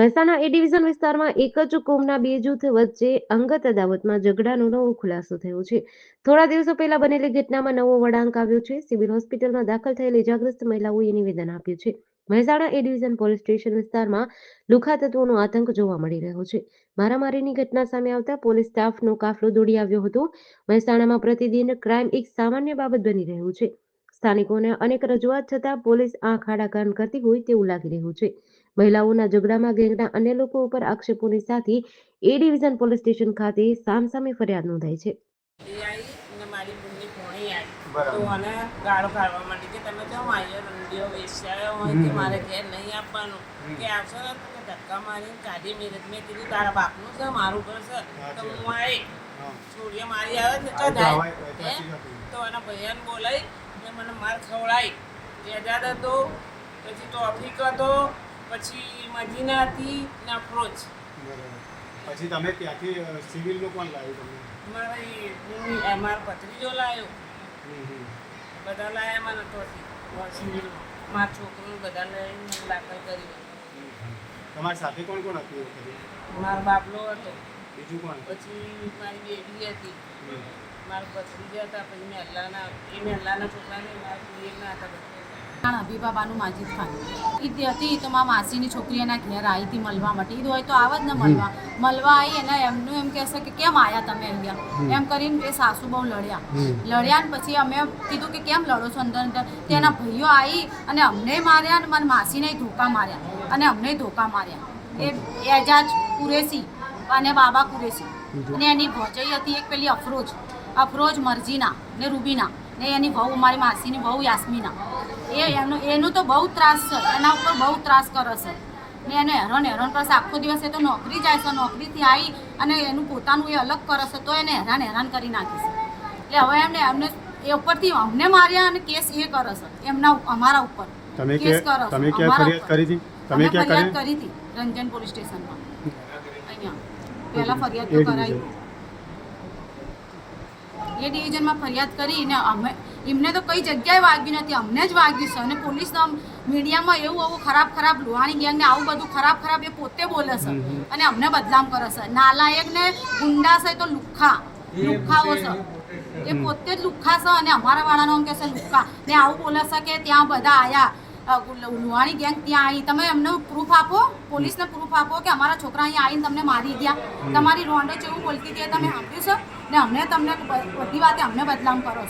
Mehsana A division વિસ્તારમાં એક જ કોમના બે જૂથ વચ્ચે અંગત અદાવતમાં ઝઘડાનો નવો ખુલાસો થયો છે. થોડા દિવસો પહેલા બનેલી ઘટનામાં નવો વળાંક આવ્યો છે. સિવિલ હોસ્પિટલમાં દાખલ થયેલી ઇજાગ્રસ્ત મહિલાઓએ નિવેદન આપ્યું છે. Mehsana A division police station વિસ્તારમાં લુખા તત્વોનો આતંક જોવા મળી રહ્યો છે. મારામારીની ઘટના સામે આવતા પોલીસ સ્ટાફનો કાફલો દોડી આવ્યો હતો. મહેસાણામાં પ્રતિદિન ક્રાઇમ એક સામાન્ય બાબત બની રહ્યું છે. સ્થાનિકોને અનેક રજૂઆત છતાં પોલીસ આંખ આડા કાન કરતી હોય તેવું લાગી રહ્યું છે. મહિલાઓના ઝઘડામાં ગેંગના અન્ય લોકો ઉપર આક્ષેપોની સાથે એ ડિવિઝન પોલીસ સ્ટેશન ખાતે સામસામે ફરિયાદ નોંધાઈ છે. ગાળો કાઢવા માંડી કે તમે કેમ આવ્યો રંડીઓ વેચાયો હોય કે મારે ઘેર નહીં આપવાનું કે આવશો ને તો ધક્કા મારીને કાઢી મેં મેં કીધું તારા બાપનું છે મારું ઘર છે તો હું આવી હા. મારી આવે ને તો એના ભૈયાને બોલાવી માર ખવડાઈ એજાદ હતો પછી ટોફિક હતો પછી મદીના હતી ને બરાબર. પછી તમે ત્યાંથી સિવિલનું કોણ લાવ્યું તમે મારી મારો ભત્રીજો લાવ્યો. બધા લાવ્યા મને તો સિવિલમાં મારા છોકરું બધા લઈને દાખલ કરી. તમારી સાથે કોણ કોણ હતું મારો બાપલો હતો. બીજું કોણ? પછી મારી બેબી હતી. મારા ભત્રીજા હતા પછી મહેલાના એ મહેલાના છોકરાને મારા કુલિયરના હતા બધા હબીબાબાનું માજીદ ખાન. ઈદ હતી તો મારા માસીની છોકરી એના ઘેર આવી હતી મળવા માટે. ઈદ હોય તો આવે જ ને મળવા. મળવા આવી અને એમનું એમ કહેશે કે કેમ આવ્યા તમે અહીંયા? એમ કરીને એ સાસુ બહુ લડ્યા. લડ્યા ને પછી અમે કીધું કે કેમ લડો છો અંદર અંદર? તેના ભાઈઓ આવી અને અમને માર્યા અને મારા માસીને ધોકા માર્યા. અને અમને ધોકા માર્યા. એ એજાજ કુરેશી અને બાબા કુરેશી. અને એની ભોજઈ હતી એક પેલી અફરોજ. અફરોજ મરજીના ને રૂબીના ને એની વહુ મારી માસીની વહુ યાસ્મીના. એ એનું એનું તો બહુ ત્રાસ છે એના ઉપર બહુ ત્રાસ કરે છે. ને એને હેરાન હેરાન કરશે આખો દિવસ એ તો નોકરી જાય છે નોકરીથી આવી અને એનું પોતાનું એ અલગ કરે છે તો એને હેરાન હેરાન કરી નાખે છે. એટલે હવે એમને એમને એ ઉપરથી અમને માર્યા અને કેસ એ કરે છે એમના અમારા ઉપર. તમે કેસ કે તમે ક્યાં ફરિયાદ. કરી હતી? તમે ક્યાં ફરિયાદ કરી કરી હતી રંજન પોલીસ સ્ટેશનમાં. અહીંયા. પહેલા ફરિયાદ તો. કરાવી એ ડિવિઝનમાં ફરિયાદ કરીને અમે એમને તો કઈ જગ્યાએ વાગ્યું નથી અમને જ વાગ્યું છે. અને પોલીસ મીડિયામાં એવું આવું ખરાબ ખરાબ લુહાણી ગેંગને આવું બધું ખરાબ ખરાબ એ પોતે બોલે છે અને અમને બદનામ કરે છે. નાલાયક ને ગુંડા છે તો લુખ્ખા લુખ્ખાઓ છે. એ પોતે જ લુખ્ખા છે અને અમારા વાળાનો એમ કે છે લુખ્ખા. ને આવું બોલે છે કે ત્યાં બધા અ, લુહાણી ગેંગ ત્યાં આવી તમે એમને પ્રૂફ આપો પોલીસને પ્રૂફ આપો કે અમારા છોકરા અહીંયા આવીને તમને મારી ગયા. તમારી રોંડો જેવું બોલતી હતી તમે સાંભળ્યું છે? ને અમને તમને બધી વાતે અમને બદનામ કરો છો.